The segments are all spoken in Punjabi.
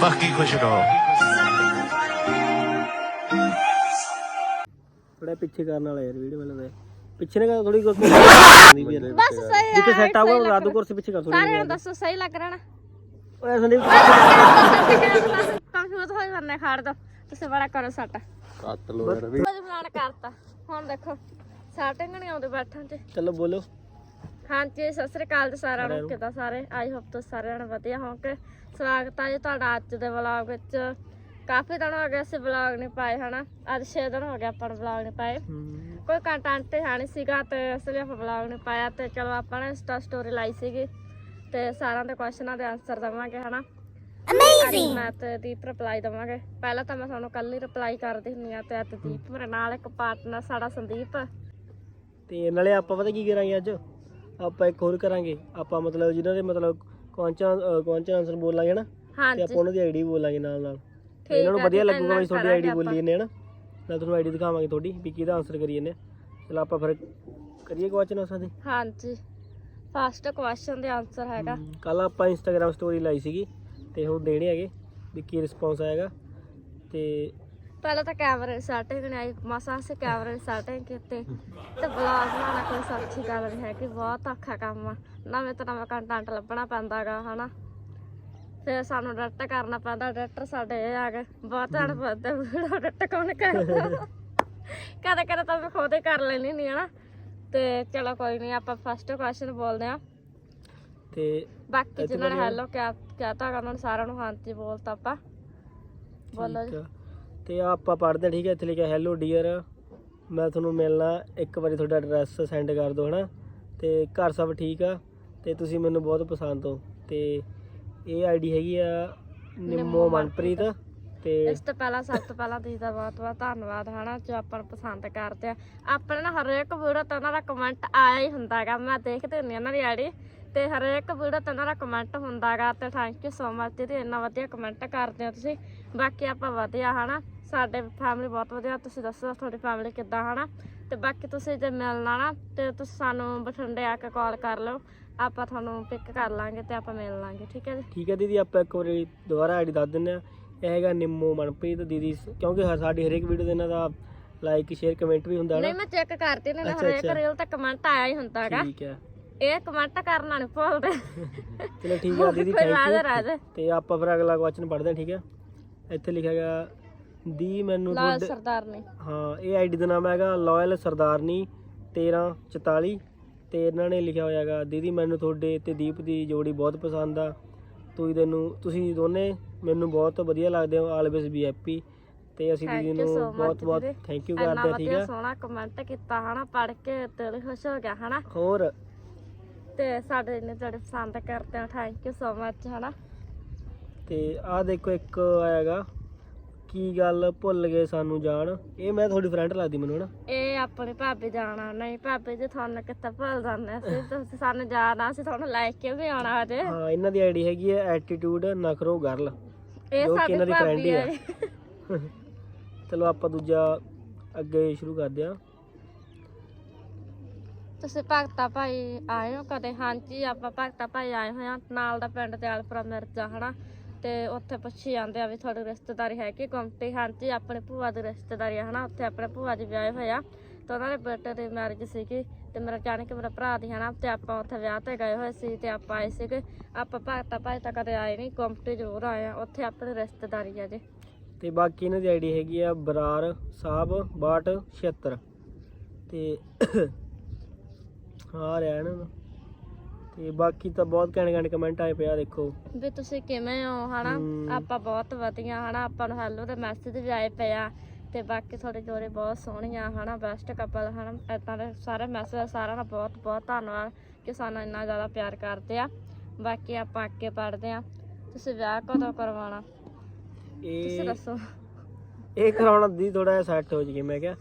ਬਾਕੀ ਖੁਸ਼ ਰਹੋ। ਥੋੜਾ ਪਿੱਛੇ ਕਰਨ ਵਾਲਾ ਯਾਰ ਵੀਡੀਓ ਵਾਲਾ ਪਿੱਛੇ ਨੇ ਥੋੜੀ ਕੁਰਸੀ ਬਸ ਸਹੀ ਜਿੱਥੇ ਸੈੱਟ ਆਊਗਾ ਨੂੰ ਕੁਰਸੀ ਪਿੱਛੇ ਕਰ ਥੋੜੀ ਸਾਰਿਆਂ ਨੂੰ ਦੱਸੋ ਸਹੀ ਲੱਗ ਰਿਹਾ ਨਾ ਓਏ ਸੰਦੀਪ ਕੰਫਿਊਜ਼ ਹੋਈ ਬੰਨੇ ਖੜ ਦੋ। ਤੁਸੀਂ ਬੜਾ ਕਰੋ ਸੱਟ। ਕੱਟ ਲੋ ਯਾਰ ਵੀ। ਕੁਝ ਪਲਾਨ ਕਰਤਾ। ਹੁਣ ਦੇਖੋ ਸੈਟਿੰਗ ਨਹੀਂ ਆਉਂਦੇ ਬੈਠਣ ਤੇ। ਚਲੋ ਬੋਲੋ। ਹਾਂਜੀ ਸਤਿ ਸ੍ਰੀ ਅਕਾਲ ਜੀ ਸਾਰਿਆਂ ਨੂੰ। ਕਿਦਾਂ ਸਾਰੇ? ਆਈ ਹੋਪ ਤੁਸੀਂ ਸਾਰਿਆਂ ਨੂੰ ਵਧੀਆ ਹੋਵੋਗੇ। ਸਵਾਗਤ ਹੈ ਜੀ ਤੁਹਾਡਾ ਅੱਜ ਦੇ ਵਲੌਗ ਵਿੱਚ। ਕਾਫੀ ਦਿਨ ਹੋ ਗਏ ਅਸੀਂ ਵਲੌਗ ਨਹੀਂ ਪਾਏ ਹਨਾ? ਅੱਜ 6 ਦਿਨ ਹੋ ਗਏ ਆਪਾਂ ਨੂੰ ਵਲੌਗ ਨਹੀਂ ਪਾਏ। ਕੋਈ ਕੰਟੈਂਟ ਤੇ ਹੈ ਨਹੀਂ ਸੀਗਾ ਤੇ ਇਸ ਲਈ ਆਪਾਂ ਵਲੌਗ ਨਹੀਂ ਪਾਇਆ। ਤੇ ਚਲੋ ਆਪਾਂ ਨੇ ਇੰਸਟਾ ਸਟੋਰੀ ਲਾਈ ਸੀਗੀ। ਤੇ ਸਾਰਿਆਂ ਦੇ ਕੁਐਸਚਨਾਂ ਦੇ ਆਨਸਰ ਦਵਾਂਗੇ ਹਨਾ? ਅਮੇਜ਼ਿੰਗ ਮੈਂ ਤੇ ਦੀਪ ਰਿਪਲਾਈ ਦਵਾਂਗੇ। ਪਹਿਲਾਂ ਤਾਂ ਮੈਂ ਤੁਹਾਨੂੰ ਕੱਲ ਹੀ ਰਿਪਲਾਈ ਕਰਦੀ ਹੁੰਦੀ ਆ ਤੇ ਅੱਜ ਦੀਪ ਮੇਰੇ ਨਾਲ ਇੱਕ ਪਾਰਟਨਰ ਸਾਡਾ ਸੰਦੀਪ। ਤੇ ਨਾਲੇ ਆਪਾਂ ਪਤਾ ਕੀ ਕਰਾਂਗੇ ਅੱਜ? ਆਪਾਂ ਇੱਕ ਹੋਰ ਕਰਾਂਗੇ। ਆਪਾਂ ਮਤਲਬ ਜਿਨ੍ਹਾਂ ਦੇ ਮਤਲਬ ਕੁਐਸਚਨ ਕੁਐਸਚਨ ਆਨਸਰ ਬੋਲਾਂਗੇ ਨਾ ਤੇ ਹਾਂਜੀ। ਆਪਾਂ ਉਹਨਾਂ ਦੀ ਆਈਡੀ ਬੋਲਾਂਗੇ ਨਾਲ ਨਾਲ। ਠੀਕ ਇਹਨਾਂ ਨੂੰ ਆ ਵਧੀਆ ਜੀ, ਲੱਗੂਗਾ ਵੀ ਤੁਹਾਡੀ ਆਈਡੀ। ਬੋਲੀ ਜਾਂਦੇ ਹਨ? ਨਾਲ ਤੁਹਾਨੂੰ ਆਈਡੀ ਦਿਖਾਵਾਂਗੇ ਤੁਹਾਡੀ ਵੀ ਕਿਹਦਾ ਆਨਸਰ ਕਰੀ ਜਾਂਦੇ ਚਲੋ ਆਪਾਂ ਫਿਰ ਕਰੀਏ ਕੁਐਸਚਨ ਆਨਸਰ ਦੀ ਹਾਂਜੀ। ਫਸਟ ਕੁਐਸਚਨ ਦੇ ਆਨਸਰ ਹੈਗਾ। ਕੱਲ ਆਪਾਂ ਇੰਸਟਾਗ੍ਰam ਸਟੋਰੀ ਲਾਈ ਸੀਗੀ ਤੇ ਹੁਣ ਦੇਣੇ ਹੈਗੇ ਵੀ ਕੀ ਰਿਸਪੌਂਸ ਆਏਗਾ। ਤੇ ਪਹਿਲਾਂ ਤਾਂ ਕੈਮਰੇ ਸੈਟਿੰਗ ਨਹੀਂ ਆਈ ਮਸਾ ਸੇ ਕੈਮਰੇ ਸੈਟਿੰਗ ਕੀਤੇ। ਤੇ ਬਲੌਗ ਬਣਾਉਣਾ ਕੋਈ ਸੌਖੀ ਗੱਲ ਨਹੀਂ ਹੈ ਕਿ ਬਹੁਤ ਔਖਾ ਕੰਮ ਆ। ਨਵੇਂ ਤੋਂ ਨਵਾਂ ਕੰਟੈਂਟ ਲੱਭਣਾ ਪੈਂਦਾਗਾ ਹਨਾ? ਫਿਰ ਸਾਨੂੰ ਡਿਰੈਕਟ ਕਰਨਾ ਪੈਂਦਾ ਡਾਇਰੈਕਟਰ ਸਾਡੇ ਇਹ ਆ ਗਏ ਬਹੁਤ ਜਣ ਪੁੱਛਦੇ ਵੀਡੀਓ ਡਿਰੈਕਟ ਕੌਣ ਕਰਦਾ? ਕਦੇ ਕਦੇ ਤਾਂ ਮੈਂ ਖੁਦ ਹੀ ਕਰ ਲੈਣੀ ਨਹੀਂ ਹਨਾ ਤੇ ਚਲੋ ਕੋਈ ਨਹੀਂ ਆਪਾਂ ਫਸਟ ਕੁਐਸਚਨ ਬੋਲਦੇ ਆ ਤੇ ਬਾਕੀ ਜਿਨ੍ਹਾਂ ਨੇ। ਹੈਲੋ ਕਿਹਾ ਕਹਤਾ ਉਹਨਾਂ ਨੂੰ ਸਾਰਿਆਂ ਨੂੰ ਹਾਂਜੀ ਬੋਲਤਾ ਆਪਾਂ। ਬੋਲੋ ਠੀਕ ਜੀ ਆ। ਤੇ ਆਹ ਆਪਾਂ ਪੜ੍ਹਦੇ ਹਾਂ, ਠੀਕ ਹੈ ਇੱਥੇ ਲਿਖਿਆ ਹੈਲੋ ਡੀਅਰ ਮੈਂ ਤੁਹਾਨੂੰ ਮਿਲਣਾ ਇੱਕ ਵਾਰੀ ਤੁਹਾਡਾ ਐਡਰੈਸ ਸੈਂਡ ਕਰ ਦਿਓ ਹਨਾ? ਤੇ ਘਰ ਸਭ ਠੀਕ ਆ? ਤੇ ਤੁਸੀਂ ਮੈਨੂੰ ਬਹੁਤ ਪਸੰਦ ਹੋ। ਤੇ ਇਹ ਆਈਡੀ ਹੈਗੀ ਆ ਨਿੰਮੋ ਮਨਪ੍ਰੀਤ ਤੇ ਇਸ ਤੋਂ ਪਹਿਲਾਂ ਸਭ ਤੋਂ ਪਹਿਲਾਂ ਤੁਸੀਂ ਦਾ ਬਹੁਤ ਬਹੁਤ ਧੰਨਵਾਦ ਹਨਾ ਜੋ ਆਪਾਂ ਨੂੰ ਪਸੰਦ ਕਰਦੇ ਆ। ਆਪਣੇ ਨਾਲ ਹਰੇਕ ਵੀਡੀਓ ਤੇ ਉਹਨਾਂ ਦਾ ਕਮੈਂਟ ਆਇਆ ਹੀ ਹੁੰਦਾਗਾ। ਮੈਂ ਦੇਖਦੀ ਹੁੰਦੀ ਉਹਨਾਂ ਦੀ ਆਈਡੀ ਤੇ ਹਰੇਕ ਵੀਡੀਓ ਤੇ ਉਹਨਾਂ ਦਾ ਕਮੈਂਟ ਹੁੰਦਾਗਾ। ਤੇ ਥੈਂਕ ਯੂ ਸੋ ਮਚ ਦੀਦੀ ਇੰਨਾ ਵਧੀਆ ਕਮੈਂਟ ਕਰਦੇ ਹੋ ਤੁਸੀਂ। ਬਾਕੀ ਆਪਾਂ ਵਧੀਆ ਹਨਾ। ਸਾਡੇ ਫੈਮਿਲੀ ਬਹੁਤ ਵਧੀਆ ਤੁਸੀਂ ਦੱਸੋ ਤੁਹਾਡੀ ਫੈਮਿਲੀ ਕਿੱਦਾਂ ਹਨਾ? ਤੇ ਬਾਕੀ ਤੁਸੀਂ ਜੇ ਮਿਲਣਾ ਨਾ ਤੇ ਤੁਸੀਂ ਸਾਨੂੰ ਬਠਿੰਡੇ ਆ ਕੇ ਕਾਲ ਕਰ ਲਓ। ਆਪਾਂ ਤੁਹਾਨੂੰ ਪਿਕ ਕਰ ਲਾਂਗੇ ਤੇ ਆਪਾਂ ਮਿਲ ਲਾਂਗੇ ਠੀਕ ਹੈ ਜੀ? ਠੀਕ ਹੈ ਦੀਦੀ ਆਪਾਂ ਇੱਕ ਵਾਰੀ ਦੁਬਾਰਾ ਆਈਡੀ ਦੱਸ ਦਿੰਦੇ ਆ ਇਹ ਹੈਗਾ ਨਿੰਮੋ ਮਨਪ੍ਰੀਤ ਦੀਦੀ ਕਿਉਂਕਿ ਹਰ ਸਾਡੀ ਹਰੇਕ ਵੀਡੀਓ ਦੇ ਇਹਨਾਂ ਦਾ ਲਾਈਕ ਸ਼ੇਅਰ ਕਮੈਂਟ ਵੀ ਹੁੰਦਾ ਨਹੀਂ ਨਾ ਮੈਂ ਚੈੱਕ ਕਰਤੀ ਨਾ ਹਰੇਕ। ਰੀਲ ਤੇ ਕਮੈਂਟ ਆਇਆ ਹੀ ਹੁੰਦਾਗਾ ਠੀਕ ਹੈ। ਇਹ ਕਮੈਂਟ ਕਰਨਾ ਨਹੀਂ ਭੁੱਲਦੇ। ਚਲੋ ਠੀਕ ਆ ਦੀਦੀ ਥੈਂਕ ਯੂ ਤੇ ਆਪਾਂ ਫਿਰ ਅਗਲਾ ਕੁਐਸਚਨ ਪੜ੍ਹਦੇ ਹਾਂ ਠੀਕ ਹੈ? ਇੱਥੇ ਲਿਖਿਆ ਗਿਆ ਦੀ ਮੈਨੂੰ ਲਾਲ ਤੁਹਾਡੇ ਸਰਦਾਰ ਨੇ ਹਾਂ ਇਹ ਆਈਡੀ ਦਾ ਨਾਮ ਹੈਗਾ ਲਾਇਲ ਸਰਦਾਰਨੀ 1344 ਤੇ ਇਹਨਾਂ ਨੇ ਲਿਖਿਆ ਹੋਇਆ ਹੈਗਾ ਦੀਦੀ ਮੈਨੂੰ ਤੁਹਾਡੇ ਤੇ ਦੀਪ ਦੀ ਜੋੜੀ ਬਹੁਤ ਪਸੰਦ ਆ। ਤੁਸੀਂ ਤੈਨੂੰ ਤੁਸੀਂ ਦੋਨੇ ਮੈਨੂੰ ਬਹੁਤ ਵਧੀਆ ਲੱਗਦੇ ਹੋ ਆਲਵੇਸ ਬੀ ਹੈਪੀ ਤੇ ਅਸੀਂ Thank ਦੀਦੀ you ਨੂੰ much ਬਹੁਤ ਬਹੁਤ। ਥੈਂਕ ਯੂ ਇੰਨਾ ਕਰਦੇ ਹਾਂ ਠੀਕ ਵਧੀਆ ਹੈ ਸੋਹਣਾ ਕਮੈਂਟ ਕੀਤਾ ਹਨਾ ਪੜ ਕੇ ਦਿਲ ਖੁਸ਼ ਹੋ ਗਿਆ ਹਨਾ। ਹੋਰ? ਤੇ ਸਾਡੇ ਨੇ ਜਿਹੜੇ ਪਸੰਦ ਕਰਦੇ ਆ ਥੈਂਕ ਯੂ ਸੋ ਮਚ ਹਨਾ। ਤੇ ਆਹ ਦੇਖੋ ਇੱਕ ਆਇਆਗਾ ਕੀ ਗੱਲ ਭੁੱਲ ਗਏ ਸਾਨੂੰ ਜਾਣ? ਇਹ ਮੈਂ ਤੁਹਾਡੀ ਫਰੈਂਡ ਲੱਗਦੀ ਮੈਨੂੰ ਹਨਾ? ਇਹ ਆਪਣੀ ਭਾਬੀ ਜਾਣਾ ਨਹੀਂ ਭਾਬੀ ਜੀ ਤੁਹਾਨੂੰ ਕਿੱਥੇ ਭੁੱਲ ਜਾਂਦੇ ਅਸੀਂ ਤੁਸੀਂ ਸਾਨੂੰ ਜਾਣਾ ਅਸੀਂ ਤੁਹਾਨੂੰ ਲੈ ਕੇ ਵੀ ਆਉਣਾ ਹਜੇ ਹਾਂ ਇਹਨਾਂ ਦੀ ਆਈਡੀ ਹੈਗੀ ਹੈ ਐਟੀਟਿਊਡ ਨਖਰੋ ਗਰਲ ਇਹ ਜੋ ਕਿ ਸਾਡੀ ਦੀ friend ਭਾਬੀ ਹੀ ਹੈ ਆ। ਚਲੋ ਆਪਾਂ ਦੂਜਾ ਅੱਗੇ ਸ਼ੁਰੂ ਕਰਦੇ ਹਾਂ। ਤੁਸੀਂ ਭਗਤਾ ਭਾਈ ਆਏ ਹੋ ਕਦੇ? ਹਾਂਜੀ ਆਪਾਂ ਭਗਤਾ ਭਾਈ ਆਏ ਹੋਏ ਆ ਨਾਲ ਦਾ ਪਿੰਡ ਦਿਆਲਪੁਰਾ ਮਿਰਜ਼ਾ ਹਨਾ? ਤੇ ਉੱਥੇ ਪੁੱਛੀ ਜਾਂਦੇ ਆ ਵੀ ਤੁਹਾਡੀ ਰਿਸ਼ਤੇਦਾਰੀ ਹੈ ਕਿ ਗੁੰਮਟੀ? ਹਾਂਜੀ, ਆਪਣੇ ਭੂਆ ਦੀ ਰਿਸ਼ਤੇਦਾਰੀ ਆ, ਹਨਾ? ਉੱਥੇ ਆਪਣੇ ਭੂਆ ਜੀ ਵਿਆਹੇ ਹੋਏ ਆ ਤੇ ਉਹਨਾਂ ਦੇ ਬੇਟੇ ਦੀ ਮੈਰਿਜ ਸੀਗੀ ਤੇ ਮੇਰਾ ਜਾਣ ਮੇਰਾ ਭਰਾ ਦੀ, ਹਨਾ? ਤੇ ਆਪਾਂ ਉੱਥੇ ਵਿਆਹ ਤੇ ਗਏ ਹੋਏ ਸੀ ਤੇ ਆਪਾਂ ਆਏ ਸੀਗੇ। ਆਪਾਂ ਭਗਤਾ ਭਾਈ ਤਾਂ ਕਦੇ ਆਏ ਨਹੀਂ, ਗੁੰਮਟੀ ਜ਼ਰੂਰ ਆਏ ਆ। ਉੱਥੇ ਆਪਣੀ ਰਿਸ਼ਤੇਦਾਰੀ ਆ ਜੀ। ਤੇ ਬਾਕੀ ਇਹਨਾਂ ਦੀ ਆਈਡੀ ਹੈਗੀ ਆ ਬਰਾਰ ਸਾਹਿਬ 6276 ਤੇ ਆ ਰਿਹਾ ਤੇ ਬਾਕੀ ਤਾਂ ਬਹੁਤ ਘੈਂਟ ਘੈਂਟ ਕਮੈਂਟ ਆਏ ਪਿਆ ਦੇਖੋ। ਵੀ ਤੁਸੀਂ ਕਿਵੇਂ ਹੋ ਹਨਾ? ਹਮ। ਆਪਾਂ ਬਹੁਤ ਵਧੀਆ ਹਨਾ? ਆਪਾਂ ਨੂੰ ਹੈਲੋ ਦੇ ਮੈਸੇਜ ਵੀ ਆਏ ਪਏ ਆ। ਤੇ ਬਾਕੀ ਤੁਹਾਡੇ ਜੋੜੇ ਬਹੁਤ ਸੋਹਣੀਆਂ ਹਨਾ? ਬੈਸਟ ਕਪਲ ਹਨਾ? ਇਦਾਂ ਦੇ ਸਾਰੇ ਮੈਸੇਜ ਸਾਰਿਆਂ ਦਾ ਬਹੁਤ ਬਹੁਤ ਧੰਨਵਾਦ ਕਿ ਸਾਨੂੰ ਇੰਨਾ ਜ਼ਿਆਦਾ ਪਿਆਰ ਕਰਦੇ ਆ। ਬਾਕੀ ਆਪਾਂ ਅੱਗੇ ਪੜਦੇ ਆ। ਤੁਸੀਂ ਵਿਆਹ ਕਦੋਂ ਕਰਵਾਉਣਾ? ਤੁਸੀਂ ਇਹ ਦੱਸੋ। ਇਹ ਕਰਾਉਣਾ ਦੀ ਥੋੜਾ ਜਿਹਾ ਸੈੱਟ ਹੋ ਜੀਏ ਮੈਂ ਕਿਹਾ।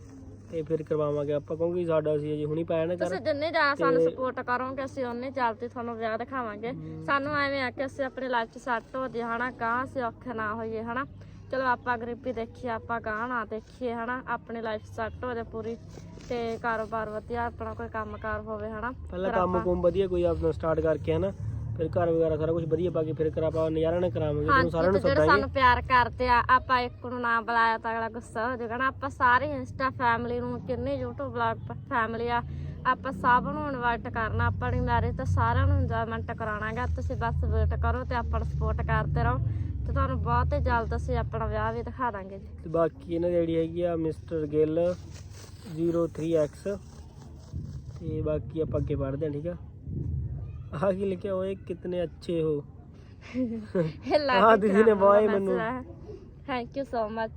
ਤੇ ਫਿਰ ਕਰਵਾਵਾਂਗੇ ਆਪਾਂ ਕਿਉਂਕਿ ਸਾਡਾ ਅਸੀਂ ਅਜੇ ਹੁਣੀ ਪਾਇਆ ਨਾ ਕਰ ਤੁਸੀਂ ਜਿੰਨੇ ਜ਼ਿਆਦਾ ਸਾਨੂੰ ਤੇ- ਸਪੋਰਟ ਕਰੋਗੇ ਅਸੀਂ ਉਹਨੇ ਜਲਦੀ ਤੁਹਾਨੂੰ ਵਿਆਹ ਦਿਖਾਵਾਂਗੇ। ਸਾਨੂੰ ਐਵੇਂ ਆ ਕਿ ਅਸੀਂ ਆਪਣੀ ਲਾਈਫ 'ਚ ਸੈੱਟ ਹੋ ਜਾਈਏ ਹਨਾ ਗਾਂ ਅਸੀਂ ਔਖੇ ਨਾ ਹੋਈਏ ਹਨਾ। ਚਲੋ ਆਪਾਂ ਗਰੀਬੀ ਦੇਖੀਏ ਆਪਾਂ ਗਾਂ ਨਾ ਦੇਖੀਏ ਹਨਾ। ਆਪਣੀ ਲਾਈਫ ਸੈੱਟ ਹੋ ਜਾਏ ਪੂਰੀ ਤੇ ਕਾਰੋਬਾਰ ਵਧੀਆ ਆਪਣਾ ਕੋਈ ਕੰਮਕਾਰ ਹੋਵੇ ਹਨਾ। ਪਹਿਲਾਂ ਫਿਰ ਕੰਮ ਆਪਾਂ- ਕੁਮ ਵਧੀਆ ਕੋਈ ਆਪਣਾ ਸਟਾਰਟ ਕਰਕੇ ਹਨਾ। ਫਿਰ ਘਰ ਵਗੈਰਾ ਸਾਰਾ ਕੁਝ ਵਧੀਆ ਪਾ ਕੇ ਫਿਰ ਕਰ ਆਪਾਂ ਨਜ਼ਾਰਾ ਨਾਲ ਕਰਾਵਾਂਗੇ ਤੁਹਾਨੂੰ ਸਾਰਿਆਂ ਨੂੰ ਸੱਦਾਂਗੇ। ਸਾਨੂੰ ਪਿਆਰ ਕਰਦੇ ਆ ਆਪਾਂ ਇੱਕ ਨੂੰ ਨਾ ਬੁਲਾਇਆ ਤਾਂ ਅਗਲਾ ਗੁੱਸਾ ਹੋ ਨਾ। ਆਪਾਂ ਸਾਰੇ ਇੰਸਟਾ ਫੈਮਿਲੀ ਨੂੰ ਕਿੰਨੇ YouTube ਵਲੌਗ ਫੈਮਿਲੀ ਆ ਆਪਾਂ ਸਭ ਨੂੰ ਇਨਵਾਈਟ ਕਰਨਾ ਆਪਣੀ ਮੈਰਿਜ ਤੇ ਸਾਰਿਆਂ ਨੂੰ ਇੰਜੋਇਮੈਂਟ ਕਰਾਉਣਾਗਾ। ਤੁਸੀਂ ਬਸ ਵੇਟ ਕਰੋ ਤੇ ਆਪਾਂ ਨੂੰ ਸਪੋਰਟ ਕਰਦੇ ਰਹੋ। ਤੇ ਤੁਹਾਨੂੰ ਬਹੁਤ ਹੀ ਜਲਦ ਅਸੀਂ ਆਪਣਾ ਵਿਆਹ ਵੀ ਦਿਖਾ ਦਾਂਗੇ ਜੀ। ਤੇ ਬਾਕੀ ਇਹਨਾਂ ਦੀ ਆਈਡੀ ਹੈਗੀ ਆ ਮਿਸਟਰ ਗਿੱਲ 03x ਤੇ ਬਾਕੀ ਆਪਾਂ ਅੱਗੇ ਪੜ੍ਹਦੇ ਹਾਂ ਠੀਕ ਆ? ਕੀ ਲਿਖਿਆ ਹੋਏ ਕਿਤਨੇ ਅੱਛੇ ਹੋ ਹਾਂ, ਦੀਦੀ ਨੇ ਬਹੁਤ ਹੀ ਮੈਨੂੰ- ਥੈਂਕ ਯੂ ਸੋ ਮਚ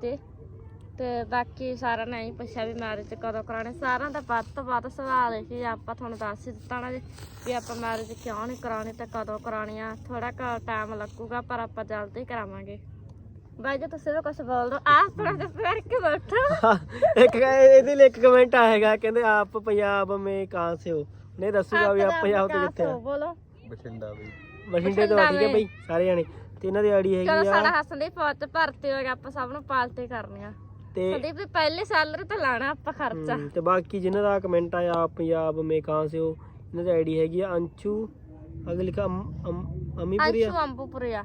ਤੇ ਬਾਕੀ ਸਾਰਿਆਂ ਨੇ ਹੀ ਪੁੱਛਿਆ ਵੀ ਮੈਰਿਜ ਕਦੋਂ ਕਰਾਉਣੀ ਸਾਰਿਆਂ ਦਾ ਵੱਧ ਤੋਂ ਵੱਧ ਸਵਾਲ ਹੈ ਕਿ ਆਪਾਂ ਤੁਹਾਨੂੰ ਦੱਸ ਹੀ ਦਿੱਤਾ ਨਾ ਜੀ ਵੀ ਆਪਾਂ ਮੈਰਿਜ ਕਿਉਂ ਨਹੀਂ ਕਰਾਉਣੀ ਤੇ ਕਦੋਂ ਕਰਾਉਣੀ ਆ ਥੋੜਾ ਕੁ ਟਾਈਮ ਲੱਗੂਗਾ ਪਰ ਆਪਾਂ ਜਲਦੀ ਕਰਾਵਾਂਗੇ ਬਾਈ ਜੀ ਤੁਸੀਂ ਵੀ ਕੁਝ ਬੋਲ ਦਿਓ ਆਹ ਆਪਣਾ ਤੇ ਫਿਰ ਕੇ ਬੈਠੋ ਇੱਕ ਇਹਦੇ ਲਈ ਇੱਕ ਕਮੈਂਟ ਆਏਗਾ ਕਹਿੰਦੇ ਆਪ ਪੰਜਾਬ ਮੇ ਕਹਾਂ ਸੇ ਹੋ ਨਹੀਂ ਦੱਸੂਗਾ ਵੀ ਆਪ ਪੰਜਾਬ ਤੋਂ ਕਿੱਥੇ ਆ। ਬੋਲੋ। ਬਠਿੰਡਾ ਵੀ। ਬਠਿੰਡੇ ਤੋਂ ਆ, ਠੀਕ ਹੈ ਬਈ ਸਾਰੇ ਜਾਣੇ। ਤੇ ਇਹਨਾਂ ਦੀ ਆਈਡੀ ਚਲੋ ਹੈਗੀ ਸਾਡਾ ਆ ਹੱਸਣ ਦੀ ਫੌਜ ਭਰਤੀ ਹੋ ਗਿਆ ਆਪਾਂ ਸਭ ਨੂੰ ਪਾਲਟੀ ਕਰਨੀ ਆ। ਤੇ ਸੰਦੀਪ ਦੀ ਪਹਿਲੀ ਸੈਲਰੀ ਤਾਂ ਲਾਣਾ ਆਪਾਂ ਖਰਚਾ। ਹਮ, ਤੇ ਬਾਕੀ ਜਿਨ੍ਹਾਂ ਦਾ ਕਮੈਂਟ ਆਇਆ ਪੰਜਾਬ ਮੇ ਕਹਾਂ ਸੇ ਹੋ ਇਹਨਾਂ ਦੀ ਆਈਡੀ ਹੈਗੀ ਆ ਅੰਸ਼ੂ ਅਗੇ ਲਿਖਾ ਅਮ- ਅਮ- ਅਮੀਪੁਰੀਆ। ਅੰਸ਼ੂ ਅੰਬੂਪੁਰੀਆ।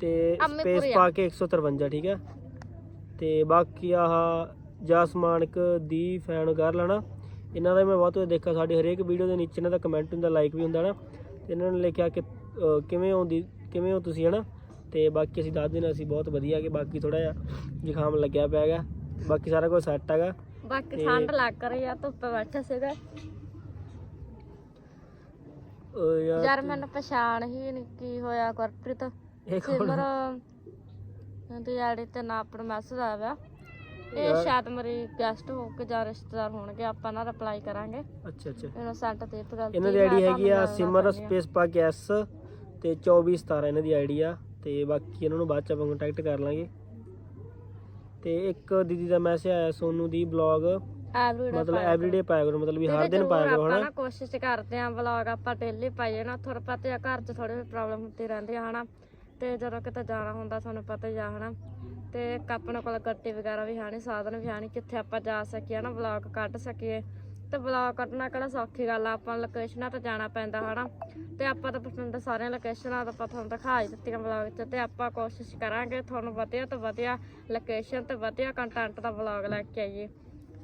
ਤੇ। ਸਪੇਸ ਪਾ ਕੇ 153 ਠੀਕ ਹੈ ਤੇ ਬਾਕੀ ਆਹ ਜਸਮਾਨਕ ਦੀ ਫੈਨ ਕਰ ਲੈਣਾ। ਇਹਨਾਂ ਦਾ ਮੈਂ ਬਹੁਤ ਵਾਰ ਦੇਖਿਆ ਸਾਡੀ ਹਰੇਕ ਵੀਡੀਓ ਦੇ ਨੀਚੇ ਇਹਨਾਂ ਦਾ ਕਮੈਂਟ ਹੁੰਦਾ ਲਾਈਕ ਵੀ ਹੁੰਦਾ ਨਾ। ਤੇ ਇਹਨਾਂ ਨੇ ਲਿਖਿਆ ਕਿ ਕਿਵੇਂ ਹੋ ਦੀ ਕਿਵੇਂ ਹੋ ਤੁਸੀਂ ਹਨਾ? ਤੇ ਬਾਕੀ ਅਸੀਂ ਦੱਸ ਦੇਣਾ ਅਸੀਂ ਬਹੁਤ ਵਧੀਆ ਕਿ ਬਾਕੀ ਥੋੜਾ ਜਿਹਾ ਜ਼ੁਕਾਮ ਲੱਗਿਆ ਪਿਆ ਹੈਗਾ। ਬਾਕੀ ਸਾਰਾ ਕੁਝ ਸੈੱਟ ਹੈਗਾ। ਬਾਕੀ ਠੰਡ ਲੱਗ ਰਹੀ ਆ ਧੁੱਪੇ ਬੈਠੇ ਸੀਗੇ। ਯਾਰ ਯਾਰ ਮੈਨੂੰ ਪਛਾਣ ਹੀ ਨਹੀਂ ਕੀ ਹੋਇਆ ਗੁਰਪ੍ਰੀਤ। ਇਹ ਕੌਣ? ਸਿਮਰ ਤੇ ਆੜੀ ਤੇ ਨਾ ਆਪਣਾ ਮੈਸੇਜ ਆਇਆ ਇਹ ਸ਼ਾਇਦ ਮੇਰੀ ਗੈਸਟ ਹੋ ਕੇ ਜਾਂ ਰਿਸ਼ਤੇਦਾਰ ਹੋਣਗੇ ਆਪਾਂ ਨਾ ਰਿਪਲਾਈ ਕਰਾਂਗੇ। ਅੱਛਾ ਅੱਛਾ। ਇਨੋਸੈਂਟ ਤੇ ਗਲਤੀ ਇਹਨਾਂ ਦੀ ਆਈਡੀ ਹੈਗੀ ਆ ਤੁਹਾਨੂੰ ਸਿਮਰ। ਸਪੇਸ ਪਾ ਕੇ ਐਸ ਤੇ 24 17 ਇਹਨਾਂ ਦੀ ਆਈਡੀ ਆ ਤੇ ਬਾਕੀ ਇਹਨਾਂ ਨੂੰ ਬਾਅਦ ਚ ਆਪਾਂ ਕੰਟੈਕਟ ਕਰ ਲਾਂਗੇ। ਤੇ ਇੱਕ ਦੀਦੀ ਦਾ ਮੈਸੇਜ ਆਇਆ ਸੋਨੂ ਦੀ ਬਲੌਗ ਮਤਲਬ ਐਵਰੀਡੇ ਪਾਇਆ ਕਰੋ ਮਤਲਬ ਵੀ। ਹਰ ਦਿਨ ਪਾਇਆ ਕਰੋ ਹਨਾ? ਕੋਸ਼ਿਸ਼ ਕਰਦੇ ਆਂ ਵਲੌਗ ਆਪਾਂ ਡੇਲੀ ਪਾਈਏ ਨਾ ਥੋੜਾ ਪਤਾ ਘਰ 'ਚ ਥੋੜੀ ਪ੍ਰੋਬਲਮ ਹੁੰਦੀ ਰਹਿੰਦੀ ਆ ਹਨਾ? ਤੇ ਜਦੋਂ ਕਿਤੇ ਜਾਣਾ ਹੁੰਦਾ ਤੁਹਾਨੂੰ ਪਤਾ ਹੀ ਆ ਹਨਾ? ਤੇ ਇੱਕ ਆਪਣੇ ਕੋਲ ਗੱਡੀ ਵਗੈਰਾ ਵੀ ਹੈ ਨਹੀਂ ਸਾਧਨ ਵੀ ਹੈ ਨਹੀਂ ਕਿੱਥੇ ਆਪਾਂ ਜਾ ਸਕੀਏ ਨਾ ਵਲੌਗ ਕੱਢ ਸਕੀਏ। ਤੇ ਵਲੌਗ ਕੱਢਣਾ ਕਿਹੜਾ ਸੌਖੀ ਗੱਲ ਆ, ਆਪਾਂ ਲੋਕੇਸ਼ਨਾਂ ਤੇ ਜਾਣਾ ਪੈਂਦਾ, ਹਨਾ। ਤੇ ਆਪਾਂ ਤਾਂ ਪਸੰਦ ਸਾਰੀਆਂ ਲੋਕੇਸ਼ਨਾਂ ਤਾਂ ਆਪਾਂ ਤੁਹਾਨੂੰ ਦਿਖਾ ਹੀ ਦਿੱਤੀਆਂ ਵਲੌਗ 'ਚ, ਤੇ ਆਪਾਂ ਕੋਸ਼ਿਸ਼ ਕਰਾਂਗੇ ਤੁਹਾਨੂੰ ਵਧੀਆ ਤੋਂ ਵਧੀਆ ਲੋਕੇਸ਼ਨ ਤੇ ਵਧੀਆ ਕੰਟੈਂਟ ਦਾ ਵਲੌਗ ਲੈ ਕੇ ਆਈਏ।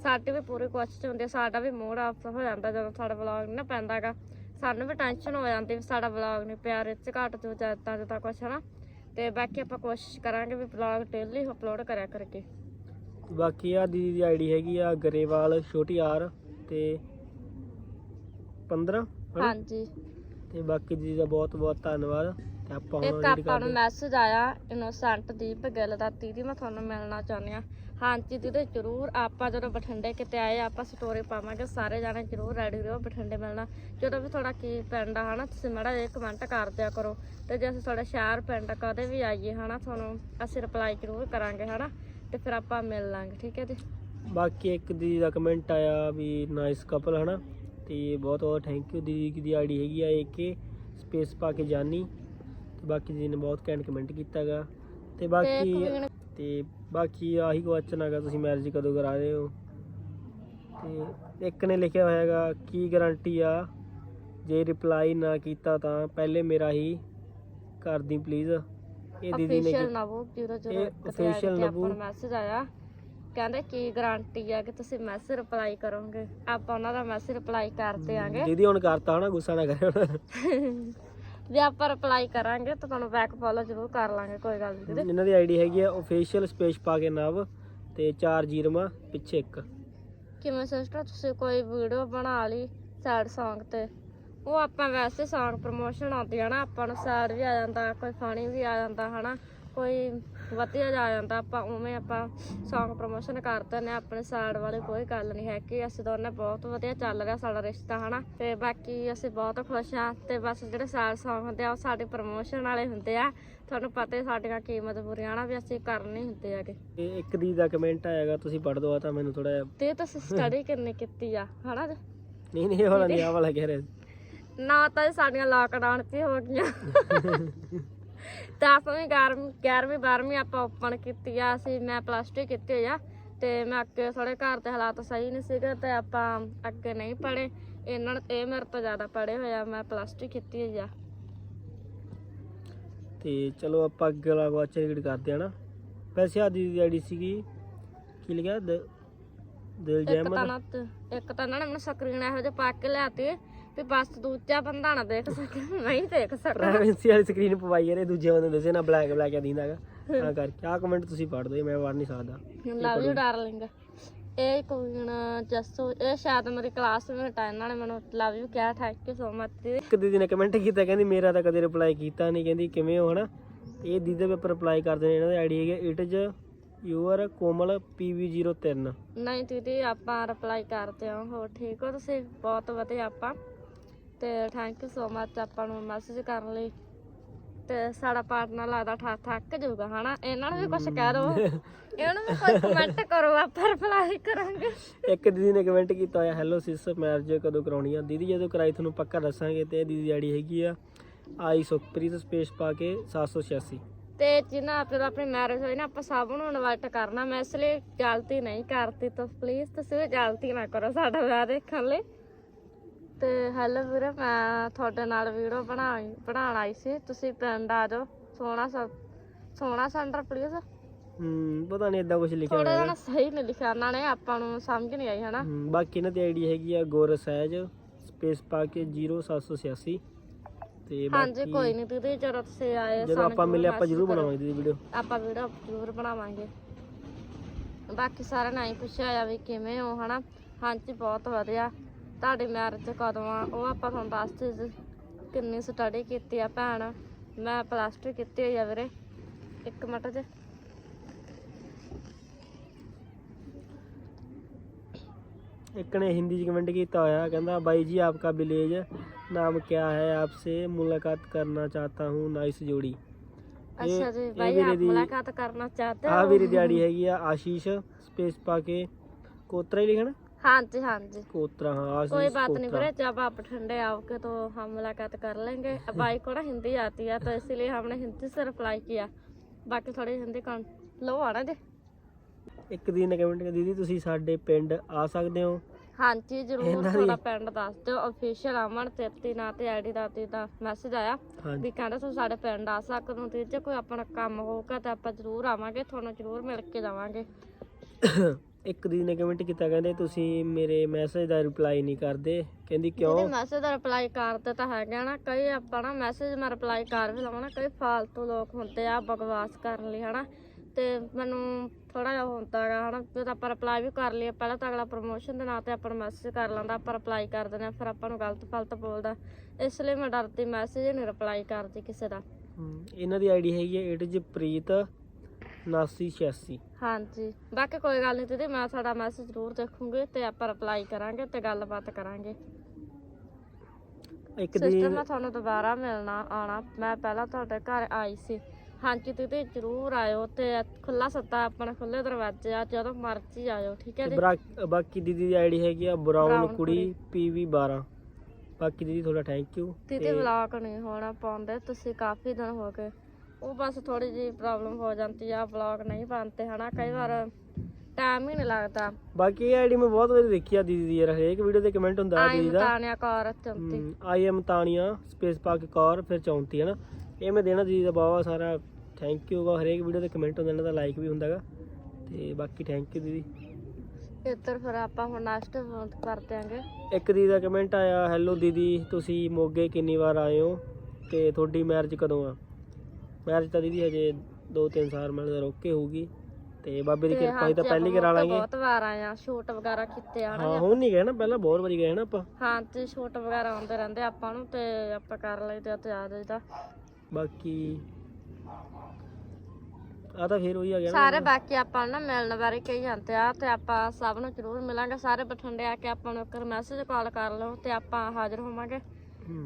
ਸਾਡੀ ਵੀ ਪੂਰੀ ਕੋਸ਼ਿਸ਼ ਹੁੰਦੀ ਹੈ ਸਾਡਾ ਵੀ ਮੂਡ ਆਫ ਹੋ ਜਾਂਦਾ ਜਦੋਂ ਸਾਡਾ ਵਲੌਗ ਨਹੀਂ ਨਾ ਪੈਂਦਾਗਾ ਸਾਨੂੰ ਵੀ ਟੈਨਸ਼ਨ ਹੋ ਜਾਂਦੀ ਵੀ ਸਾਡਾ ਵਲੌਗ ਨਹੀਂ ਪਿਆ ਰਿਚ ਘੱਟ ਜੋ ਜਾਂਦਾ ਜਿੱਦਾਂ ਕੁਛ, ਹਨਾ। ਤੇ ਬਾਕੀ ਆਪਾਂ ਕੋਸ਼ਿਸ਼ ਕਰਾਂਗੇ ਵੀ ਵਲੌਗ ਡੇਲੀ ਅਪਲੋਡ ਕਰਿਆ ਕਰਕੇ। ਬਾਕੀ ਆ ਦੀਦੀ ਦੀ ਆਈਡੀ ਹੈਗੀ ਆ ਗਰੇਵਾਲ ਛੋਟੀ ਆਰ ਤੇ 15 ਹਨਾ? ਹਾਂਜੀ। ਤੇ ਬਾਕੀ ਦੀਦੀ ਦਾ ਬਹੁਤ ਬਹੁਤ ਧੰਨਵਾਦ। ਆਪਾਂ ਇੱਕ ਆਪਾਂ ਨੂੰ ਮੈਸੇਜ ਆਇਆ ਇਨੋਸੈਂਟ ਦੀਪ ਗਿੱਲ ਦਾ ਦੀਦੀ ਮੈਂ ਤੁਹਾਨੂੰ ਮਿਲਣਾ ਚਾਹੁੰਦੀ ਆ ਹਾਂਜੀ ਦੀਦੀ ਜਰੂਰ ਆਪਾਂ ਜਦੋਂ ਬਠਿੰਡੇ ਕਿਤੇ ਆਏ ਆਪਾਂ ਸਟੋਰੀ ਪਾਵਾਂਗੇ ਸਾਰੇ ਜਾਣੇ ਜਰੂਰ ਰੈਡੀ ਰਹੋ ਬਠਿੰਡੇ ਮਿਲਣਾ। ਜਦੋਂ ਵੀ ਤੁਹਾਡਾ ਕੀ ਪਿੰਡ ਆ ਹਨਾ ਤੁਸੀਂ ਮਾੜਾ ਜਿਹਾ ਕਮੈਂਟ ਕਰ ਦਿਆ ਕਰੋ। ਤੇ ਜੇ ਅਸੀਂ ਤੁਹਾਡੇ ਸ਼ਹਿਰ ਪਿੰਡ ਕਦੇ ਵੀ ਆਈਏ ਹਨਾ ਤੁਹਾਨੂੰ ਅਸੀਂ ਰਿਪਲਾਈ ਜਰੂਰ ਕਰਾਂਗੇ ਹਨਾ। ਤੇ ਫਿਰ ਆਪਾਂ ਮਿਲ ਲਾਂਗੇ ਠੀਕ ਹੈ ਜੀ? ਬਾਕੀ ਇੱਕ ਦੀਦੀ ਦਾ ਕਮੈਂਟ ਆਇਆ ਵੀ ਨਾਈਸ ਕਪਲ ਹਨਾ। ਤੇ ਬਹੁਤ ਬਹੁਤ ਥੈਂਕ ਯੂ ਦੀਦੀ ਦੀ ਆਈਡੀ ਹੈਗੀ ਆ ਏਕੇ ਸਪੇਸ ਪਾ ਕੇ ਜਾਨੀ। ਬਾਕੀ ਦੀਦੀ ਨੇ ਬਹੁਤ ਕੈਂਟ ਕਮੈਂਟ ਕੀਤਾਗਾ ਤੇ ਤੇ ਬਾਕੀ ਤੇ ਬਾਕੀ ਆਹੀ ਕੁਐਸਚਨ ਹੈਗਾ ਤੁਸੀਂ ਮੈਰਿਜ ਕਦੋਂ ਕਰਾ ਰਹੇ ਹੋ? ਤੇ ਇੱਕ ਨੇ ਲਿਖਿਆ ਹੋਇਆ ਹੈਗਾ ਕੀ ਗਾਰੰਟੀ ਆ? ਜੇ ਰਿਪਲਾਈ ਨਾ ਕੀਤਾ ਤਾਂ ਪਹਿਲੇ ਮੇਰਾ ਹੀ ਕਰ ਦੀ ਪਲੀਜ਼ ਇਹ ਦੀਦੀ ਨੇ ਅਫੀਸ਼ੀਅਲ ਨਵੂ ਜੀਰੋ ਇਹ ਜੀਰੋ official ਆਪਾਂ ਨਵੂ। ਮੈਸੇਜ ਆਇਆ ਕਹਿੰਦੇ ਕੀ ਗਾਰੰਟੀ ਆ ਕਿ ਤੁਸੀਂ ਮੈਸੇਜ ਰਿਪਲਾਈ ਕਰੋਗੇ? ਆਪਾਂ ਉਹਨਾਂ ਦਾ ਮੈਸੇਜ ਰਿਪਲਾਈ ਕਰ ਦਿਆਂਗੇ। ਦੀਦੀ ਹੁਣ ਕਰਤਾ ਹਨਾ ਗੁੱਸਾ ਨਾ ਕਰਿਓ। ਹੁਣ। ਜੇ ਆਪਾਂ ਰਿਪਲਾਈ ਕਰਾਂਗੇ ਤਾਂ ਤੁਹਾਨੂੰ ਬੈਕ ਫੋਲੋ ਜ਼ਰੂਰ ਕਰ ਲਾਂਗੇ ਕੋਈ ਗੱਲ ਨਹੀਂ ਇਹਨਾਂ ਦੀ ਆਈਡੀ ਹੈਗੀ ਆ ਅਫੀਸ਼ੀਅਲ ਸਪੇਸ ਪਾ ਕੇ ਨਵ ਤੇ 4 ਜੀਰਮਾ ਪਿੱਛੇ ਇੱਕ। ਕਿਵੇਂ ਸਿਸਟਰ ਤੁਸੀਂ ਕੋਈ ਵੀਡੀਓ ਬਣਾ ਲਈ ਸੈਡ Song ਤੇ? ਉਹ ਆਪਾਂ ਵੈਸੇ Song ਪ੍ਰਮੋਸ਼ਨ ਆਉਂਦੀ ਆ ਨਾ ਆਪਾਂ ਨੂੰ ਸੈਡ ਵੀ ਆ ਜਾਂਦਾ ਕੋਈ ਫਨੀ ਵੀ ਆ ਜਾਂਦਾ ਹਨਾ? ਕੋਈ ਵਧੀਆ ਜਾ ਜਾਂਦਾ ਆਪਾਂ ਉਵੇਂ ਆਪਾਂ Song ਪ੍ਰਮੋਸ਼ਨ ਕਰਦੇ ਨੇ ਆਪਣੇ ਸਾਈਡ ਵਾਲੇ ਕੋਈ ਗੱਲ ਨਹੀਂ ਹੈ ਕਿ ਅਸੀਂ ਦੋਨੇ ਬਹੁਤ ਵਧੀਆ ਚੱਲ ਰਿਹਾ ਸਾਡਾ ਰਿਸ਼ਤਾ ਹਨਾ। ਤੇ ਬਾਕੀ ਅਸੀਂ ਬਹੁਤ ਖੁਸ਼ ਹਾਂ ਤੇ ਬਸ ਜਿਹੜੇ ਸਾਈਡ Song ਹੁੰਦੇ ਆ ਉਹ ਸਾਡੇ ਪ੍ਰਮੋਸ਼ਨ ਵਾਲੇ ਹੁੰਦੇ ਆ। ਤੁਹਾਨੂੰ ਪਤਾ ਹੀ ਸਾਡੀਆਂ ਕੀ ਮਜਬੂਰੀਆਂ ਨਾ ਵੀ ਅਸੀਂ ਕਰਨੇ ਹੁੰਦੇ ਹੈਗੇ। ਤੇ ਇੱਕ ਦੀ ਦਾ ਕਮੈਂਟ ਆਏਗਾ ਤੁਸੀਂ ਪੜ੍ਹ ਦੋ ਆ ਤਾਂ ਮੈਨੂੰ ਥੋੜਾ ਤੇ ਤੁਸੀਂ ਸਟੱਡੀ ਕਿੰਨੀ ਕੀਤੀ ਆ ਹਨਾ? ਨਹੀਂ ਨਹੀਂ ਵਾਲਾ ਨਹੀਂ ਆ ਵਾਲਾ ਕਹਿ ਰਿਹਾ। ਨਾ ਤਾਂ ਸਾਡੀਆਂ ਲਾਕਡਾਊਨ 'ਚ ਹੋ ਗਈਆਂ। ਦਸਵੀਂ 11ਵੀਂ 11ਵੀਂ 12ਵੀਂ ਆਪਾਂ ਓਪਨ ਕੀਤੀ ਆ ਅਸੀਂ ਮੈਂ ਪਲੱਸ 2 ਕੀਤੀ ਹੋਈ ਆ ਤੇ ਮੈਂ ਅੱਗੇ ਥੋੜੇ ਘਰ ਦੇ ਹਾਲਾਤ ਸਹੀ ਨਹੀਂ ਸੀਗੇ ਤੇ ਆਪਾਂ ਅੱਗੇ ਨਹੀਂ ਪੜੇ ਇਹਨਾਂ ਨੇ ਇਹ ਮੇਰੇ ਤੋਂ ਜ਼ਿਆਦਾ ਪੜੇ ਹੋਇਆ ਮੈਂ ਪਲੱਸ 2 ਕੀਤੀ ਹੋਈ ਆ। ਤੇ ਚਲੋ ਆਪਾਂ ਅੱਗੇ ਵਾਚਰ ਰੀਡ ਕਰਦੇ ਆ ਨਾ। ਵੈਸੇ ਆ ਦੀ ਆਈਡੀ ਸੀਗੀ ਕੀ ਲਿਖਿਆ? ਦਿਲ ਜੈਮਨ ਇੱਕ ਤਾਂ ਨਾ ਮੈਨੂੰ ਸਕਰੀਨ ਇਹੋ ਜਿਹਾ ਪਾ ਕੇ ਲਿਆਤੀ ਵੀ ਬਸ ਦੂਜਾ ਬੰਦਾ ਨਾ ਦੇਖ ਸਕੇ ਮੈਂ ਹੀ ਦੇਖ ਸਕਾਂ ਪ੍ਰਾਈਵੇਸੀ ਵਾਲੀ ਸਕਰੀਨ ਪਵਾਈ ਯਾਰੇ ਦੂਜੇ ਬੰਦੇ ਨੂੰ ਦੱਸੇ ਨਾ ਬਲੈਕ ਬਲੈਕ ਆ ਦਿੰਦਾਗਾ ਤਾਂ ਕਰਕੇ ਆ ਕਮੈਂਟ ਤੁਸੀਂ ਪੜ੍ਹ ਦਿਓ ਮੈਂ ਪੜ੍ਹ ਨਹੀਂ ਸਕਦਾ। ਲਵ ਯੂ ਡਾਰਲਿੰਗ ਇਹ ਕੋਈ ਨਾ ਜੱਸੂ ਇਹ ਸ਼ਾਇਦ ਮੇਰੀ ਕਲਾਸਮੇਟ ਆ ਇਹਨਾਂ ਨੇ ਮੈਨੂੰ ਲਵ ਯੂ ਕਿਹਾ ਥੈਂਕ ਯੂ ਸੋ ਮਚ ਦੀ ਇੱਕ ਦੀਦੀ ਨੇ ਕਮੈਂਟ ਕੀਤਾ ਕਹਿੰਦੀ ਮੇਰਾ ਤਾਂ ਕਦੇ ਰਿਪਲਾਈ ਕੀਤਾ ਨਹੀਂ ਕਹਿੰਦੀ ਕਿਵੇਂ ਹੋ ਹਨਾ? ਇਹ ਦੀਦੀ ਦੇ ਪੇਪਰ ਰਿਪਲਾਈ ਕਰਦੇ ਨੇ ਇਹਨਾਂ ਦੀ ਆਈਡੀ ਹੈਗੀ it is your Komal PV03 ਨਹੀਂ ਦੀਦੀ ਆਪਾਂ ਰਿਪਲਾਈ ਕਰਦੇ ਹਾਂ ਹੋ ਠੀਕ ਹੋ ਤੁਸੀਂ? ਬਹੁਤ ਵਧੀਆ ਆਪਾਂ। ਤੇ ਥੈਂਕ ਯੂ ਸੋ ਮਚ ਆਪਾਂ ਨੂੰ ਮੈਸੇਜ ਕਰਨ ਲਈ। ਤੇ ਸਾਡਾ ਪਾਰਟਨਰ ਲੱਗਦਾ ਠਾ ਥੱਕ ਜਾਊਗਾ ਹਨਾ? ਇਹਨਾਂ ਨੂੰ ਵੀ ਕੁਝ ਕਹਿ ਦਿਓ ਇਹਨਾਂ ਨੂੰ ਵੀ ਕੋਈ ਕਮੈਂਟ ਕਰੋ ਆਪਾਂ ਰਿਪਲਾਈ ਕਰਾਂਗੇ। ਇੱਕ ਦੀਦੀ ਨੇ ਕਮੈਂਟ ਕੀਤਾ ਹੋਇਆ ਹੈਲੋ ਸਿਸ ਮੈਰਿਜ ਕਦੋਂ ਕਰਾਉਣੀ ਆ? ਦੀਦੀ ਜਦੋਂ ਕਰਾਈ ਤੁਹਾਨੂੰ ਪੱਕਾ ਦੱਸਾਂਗੇ ਤੇ ਇਹ ਦੀਦੀ ਦੀ ਆਈਡੀ ਹੈਗੀ ਆ ਆਈ ਸੁਖਪ੍ਰੀਤ ਸਪੇਸ ਪਾ ਕੇ 786 ਤੇ ਜਿਨ੍ਹਾਂ ਆਪੇ ਆਪਣੀ ਮੈਰਿਜ ਹੋਈ ਨਾ ਆਪਾਂ ਸਭ ਨੂੰ ਇਨਵਾਈਟ ਕਰਨਾ। ਮੈਂ ਇਸ ਲਈ ਗਲਤੀ ਨਹੀਂ ਕਰਤੀ ਤਾਂ ਪਲੀਜ਼ ਤੁਸੀਂ ਗਲਤੀ ਨਾ ਕਰੋ ਸਾਡਾ ਵਿਆਹ ਦੇਖਣ ਲਈ। ਤੇ ਹੈਲੋ ਵੀਰੇ ਮੈਂ ਤੁਹਾਡੇ ਨਾਲ ਵੀਡੀਓ ਬਣਾਈ ਬਣਾਉਣ ਆਈ ਸੀ। ਤੁਸੀਂ ਪਿੰਡ ਆ ਜਾਓ। ਸੋਹਣਾ ਸੋਹਣਾ ਸੈਂਟਰ ਪਲੀਜ਼ ਹੂੰ ਪਤਾ ਨਹੀਂ ਇਦਾਂ ਕੁਝ ਲਿਖਿਆ ਥੋੜਾ ਜਿਹਾ ਸਹੀ ਨਹੀਂ ਲਿਖਿਆ ਉਹਨਾਂ ਨੇ ਆਪਾਂ ਨੂੰ ਸਮਝ ਨਹੀਂ ਆਈ ਹਨਾ? ਬਾਕੀ ਇਹਨਾਂ ਦੀ ਆਈਡੀ ਹੈਗੀ ਆ ਗੋਰਸਹਿਜ ਸਪੇਸ ਪਾ ਕੇ 0786 ਤੇ ਹਾਂਜੀ ਬਾਕੀ ਕੋਈ ਨਹੀਂ ਦੀਦੀ ਜਦੋਂ ਤੁਸੀਂ ਆਏ ਜਦੋਂ ਸਾਨੂੰ ਆਪਾਂ ਮਿਲੇ ਆਪਾਂ message ਜ਼ਰੂਰ। ਬਣਾਵਾਂਗੇ ਦੀਦੀ ਵੀਡੀਓ ਆਪਾਂ ਵੀਡੀਓ ਜ਼ਰੂਰ ਬਣਾਵਾਂਗੇ। ਬਾਕੀ ਸਾਰਿਆਂ ਨੇ ਹੀ ਪੁੱਛਿਆ ਆ ਵੀ ਕਿਵੇਂ ਹੋ ਹਨਾ? ਹਾਂਜੀ ਬਹੁਤ ਵਧੀਆ। ਤੁਹਾਡੀ ਮੈਰਿਜ ਕਦੋਂ ਆ ਉਹ ਆਪਾਂ ਤੁਹਾਨੂੰ ਦੱਸ ਦਿੱਤੀ ਕਿੰਨੀ ਸਟੱਡੀ ਕੀਤੀ ਆ ਭੈਣ ਮੈਂ ਪਲੱਸ 2 ਕੀਤੀ ਹੋਈ ਆ ਵੀਰੇ ਇੱਕ ਮਿੰਟ ਜੇ एक ने हिंदी में कमेंट किया होया कहता भाई जी आपका विलेज नाम क्या है आपसे मुलाकात करना चाहता हूँ नाइस जोड़ी अच्छा जी भाई आप मुलाकात करना चाहते हो हाँ मेरी दिहाड़ी हैगी आशीष स्पेस पा के कोतरा ही लिखना ਪਾ ਕੇ ਕੋਤਰਾ ਹੀ ਲਿਖਣਾ ਹਾਂਜੀ ਹਾਂਜੀ कोतरा हाँ आशीष कोई बात नहीं कोतरा। वीरे जब आप ठंडे आओगे तो हम मुलाकात कर लेंगे अब भाई को ना हिंदी आती है तो इसीलिए हमने हिंदी से रिप्लाई किया बाकी थोड़ी हिंदी कौन लो आना जी ਇੱਕ ਦੀ ਨੇ ਕਮੈਂਟ ਕੀਤਾ ਦੀਦੀ ਤੁਸੀਂ ਸਾਡੇ ਪਿੰਡ ਆ ਸਕਦੇ ਹੋ ਹਾਂਜੀ ਜਰੂਰ ਇਹਨਾਂ ਦੀ- ਤੁਹਾਡਾ ਪਿੰਡ ਦੱਸ ਦਿਓ ਅਫੀਸ਼ੀਅਲ ਅਮਨ ਤੇਤੀ ਨਾਂ ਤੇ ਆਈਡੀ ਦਾ ਤੇ ਦਾ ਮੈਸੇਜ ਆਇਆ ਹਾਂਜੀ ਵੀ ਕਹਿੰਦਾ ਤੁਸੀਂ ਸਾਡੇ ਪਿੰਡ ਆ ਸਕਦੇ ਹੋ ਤੇ ਜੇ ਕੋਈ ਆਪਣਾ ਕੰਮ ਹੋਊਗਾ ਤਾਂ ਆਪਾਂ ਜਰੂਰ ਆਵਾਂਗੇ ਤੁਹਾਨੂੰ ਜਰੂਰ ਮਿਲ ਕੇ ਜਾਵਾਂਗੇ ਇੱਕ ਦੀ ਨੇ ਕਮੈਂਟ ਕੀਤਾ ਕਹਿੰਦੇ ਤੁਸੀਂ ਮੇਰੇ ਮੈਸੇਜ ਦਾ ਰਿਪਲਾਈ ਨਹੀਂ ਕਰਦੇ। ਕਹਿੰਦੀ ਕਿਉਂ? ਮੈਸੇਜ ਦਾ ਰਿਪਲਾਈ ਕਰਦੇ ਤਾਂ ਹੈਗਾ ਨਾ ਕਈ ਆਪਾਂ ਨਾ ਮੈਸੇਜ ਮੈਂ ਰਿਪਲਾਈ ਕਰ ਵੀ ਲਵਾਂ ਨਾ ਕਈ ਫਾਲਤੂ ਲੋਕ ਹੁੰਦੇ ਆ ਬਕਵਾਸ ਕਰਨ ਲਈ ਹਨਾ। ਤੇ ਮੈਨੂੰ ਥੋੜਾ ਜਿਹਾ ਹੁੰਦਾ ਹੈਗਾ ਹਨਾ ਜੇ ਤਾਂ ਆਪਾਂ ਰਿਪਲਾਈ ਵੀ ਕਰ ਲਈਏ ਪਹਿਲਾਂ ਤਾਂ ਅਗਲਾ ਪ੍ਰੋਮੋਸ਼ਨ ਦੇ ਨਾਂ ਤੇ ਆਪਾਂ ਨੂੰ ਮੈਸੇਜ ਕਰ ਲੈਂਦਾ ਆਪਾਂ ਰਿਪਲਾਈ ਕਰ ਦਿੰਦੇ ਆ ਫਿਰ ਆਪਾਂ ਨੂੰ ਗਲਤ ਫਲਤ ਬੋਲਦਾ। ਇਸ ਲਈ ਮੈਂ ਡਰਦੀ ਮੈਸੇਜ ਨਹੀਂ ਰਿਪਲਾਈ ਕਰਦੀ ਕਿਸੇ ਦਾ। ਹਮ, ਇਹਨਾਂ ਦੀ ਆਈਡੀ ਹੈਗੀ ਹੈ ਇਟ ਇਜ਼ ਪ੍ਰੀਤ 7986 ਹਾਂਜੀ। ਬਾਕੀ ਕੋਈ ਗੱਲ ਨਹੀਂ ਦੀਦੀ ਮੈਂ ਤੁਹਾਡਾ ਮੈਸੇਜ ਜ਼ਰੂਰ ਦੇਖੂੰਗੀ ਤੇ ਆਪਾਂ ਰਿਪਲਾਈ ਕਰਾਂਗੇ ਤੇ ਗੱਲਬਾਤ ਕਰਾਂਗੇ। ਇੱਕ ਸਿਸਟਰ ਮੈਂ ਤੁਹਾਨੂੰ ਦੁਬਾਰਾ ਮਿਲਣਾ ਆਣਾ ਮੈਂ ਪਹਿਲਾਂ ਤੁਹਾਡੇ ਘਰ ਆਈ ਸੀ। ਹਾਂਜੀ ਦੀਦੀ ਜਰੂਰ ਆਇਓ ਤੇ ਖੁੱਲਾ ਸੱਤਾ ਆਪਣਾ ਖੁੱਲੇ ਦਰਵਾਜ਼ੇ ਆ ਜਦੋਂ ਮਰਜ਼ੀ ਆਇਓ ਠੀਕ ਹੈ ਜੀ? ਬਰਾ- ਬਾਕੀ ਦੀਦੀ ਦੀ ਆਈਡੀ ਹੈਗੀ ਆ ਬਰਾਊਨ Brown ਕੁੜੀ PV12 ਬਾਕੀ ਦੀਦੀ ਤੁਹਾਡਾ ਥੈਂਕ ਯੂ ਦੀਦੀ ਵਲੌਗ ਨਹੀਂ ਹੋਣਾ ਪਾਉਂਦੇ ਤੁਸੀਂ ਕਾਫੀ ਦਿਨ ਹੋ ਗਏ। ਉਹ ਬਸ ਥੋੜੀ ਜੀ ਪ੍ਰੋਬਲਮ ਹੋ ਜਾਂਦੀ ਆ ਵਲੌਗ ਨਹੀਂ ਪਾਉਂਦੇ ਹਨਾ ਕਈ ਵਾਰ ਟਾਈਮ ਹੀ ਨਹੀਂ ਲੱਗਦਾ। ਬਾਕੀ ਇਹ ਆਈਡੀ ਮੈਂ ਬਹੁਤ ਵਾਰੀ ਦੇਖੀ ਆ ਦੀਦੀ ਦੀ ਯਾਰ ਹਰੇਕ ਵੀਡੀਓ ਤੇ ਕਮੈਂਟ ਹੁੰਦਾ ਆ ਦੀਦੀ ਦਾ। ਮਤਾਨਿਆ ਕੌਰ ਚੰਤੀ। ਆਈ ਐਮ ਤਾਨੀਆ ਸਪੇਸ ਪਾ ਕੇ ਕੌਰ ਫਿਰ 34 ਹੈ ਨਾ ਇਹ ਮੈਂ ਦੇਣਾ ਦੀਦੀ ਦਾ ਬਾਵਾ ਸਾਰਾ ਥੈਂਕ ਯੂ ਗਾ। ਹਰੇਕ ਵੀਡੀਓ ਤੇ ਕਮੈਂਟ ਹੁੰਦਾ ਇਹਨਾਂ ਦਾ ਲਾਈਕ ਵੀ ਹੁੰਦਾਗਾ ਤੇ ਬਾਕੀ ਥੈਂਕ ਯੂ ਦੀਦੀ। ਇੱਧਰ ਫਿਰ ਆਪਾਂ ਹੁਣ ਨੈਕਸਟ ਕਰ ਦਿਆਂਗੇ ਇੱਕ ਦੀਦੀ ਦਾ ਕਮੈਂਟ ਆਇਆ ਹੈਲੋ ਦੀਦੀ ਤੁਸੀਂ ਮੋਗੇ ਕਿੰਨੀ ਵਾਰ ਆਏ ਹੋ? ਤੇ ਤੁਹਾਡੀ ਮੈਰਿਜ ਕਦੋਂ ਆ? ਮੈਰਿਜ ਤਾਂ ਦੀਦੀ ਹਜੇ 2-3 ਸਾਲ ਮਿਲਦਾ ਰੋਕ ਕੇ ਹੋਊਗੀ। ਤੇ ਬਾਬੇ ਦੀ ਕਿਰਪਾ ਹੀ ਤਾਂ ਪਹਿਲੀ ਕਰਾ ਲਾਂਗੇ। ਬਹੁਤ ਵਾਰ ਆਏ ਆ ਸ਼ੂਟ ਵਗੈਰਾ ਕੀਤੇ ਆ ਹਾਂ ਹੁਣ ਨਹੀਂ ਗਏ ਨਾ ਪਹਿਲਾਂ ਬਹੁਤ ਵਾਰੀ ਗਏ ਨਾ ਆਪਾਂ। ਹਾਂ ਤੇ ਸ਼ੂਟ ਵਗੈਰਾ ਆਉਂਦੇ ਰਹਿੰਦੇ ਆਪਾਂ ਨੂੰ ਤੇ ਆਪਾਂ ਕਰ ਲਈਦੇ ਆ ਤੇ ਆ ਜਾਈਦਾ ਬਾਕੀ ਆ ਤਾਂ ਫਿਰ ਉਹੀ ਆ ਗਿਆ ਸਾਰੇ ਬਾਕੀ ਆਪਾਂ ਨੂੰ ਮਿਲਣ ਬਾਰੇ ਕਹੀ ਜਾਂਦੇ ਆ ਤੇ ਆਪਾਂ ਸਭ ਨੂੰ ਜ਼ਰੂਰ ਮਿਲਾਂਗੇ। ਸਾਰੇ ਬਠਿੰਡੇ ਆ ਕੇ ਆਪਾਂ ਨੂੰ ਇੱਕ ਮੈਸੇਜ ਕਾਲ ਕਰ ਲਓ ਤੇ ਆਪਾਂ ਹਾਜ਼ਰ ਹੋਵਾਂਗੇ।